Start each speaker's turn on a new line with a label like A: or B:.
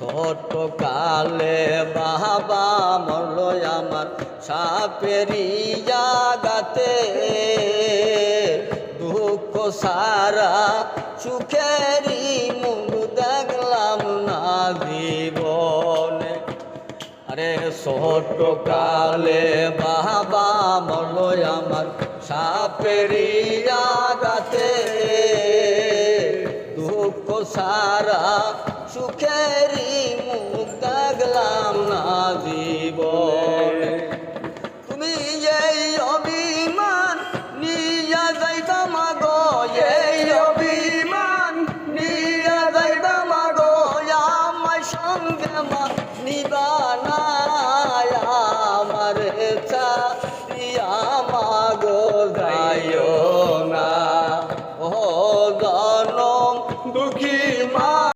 A: ছোট কালে বাবা মরল আমার সাপেরি জাগাতে। দুঃখ সারা সুখেরই মুখ দেখলাম না জীবনে। আরে ছোট কালে বাবা মরল আমার সাপেরি জাগাতে। দুঃখ সারা সুখেরই মুখ দেখলাম না জীবন। অভিমান নিয়ে যাইতা মাগো, এই অভিমান নিয়ে যাইতা মাগো, আমার সঙ্গে মা নিবানা আমার চা দিয়া মাগো যাইও দুঃখী মা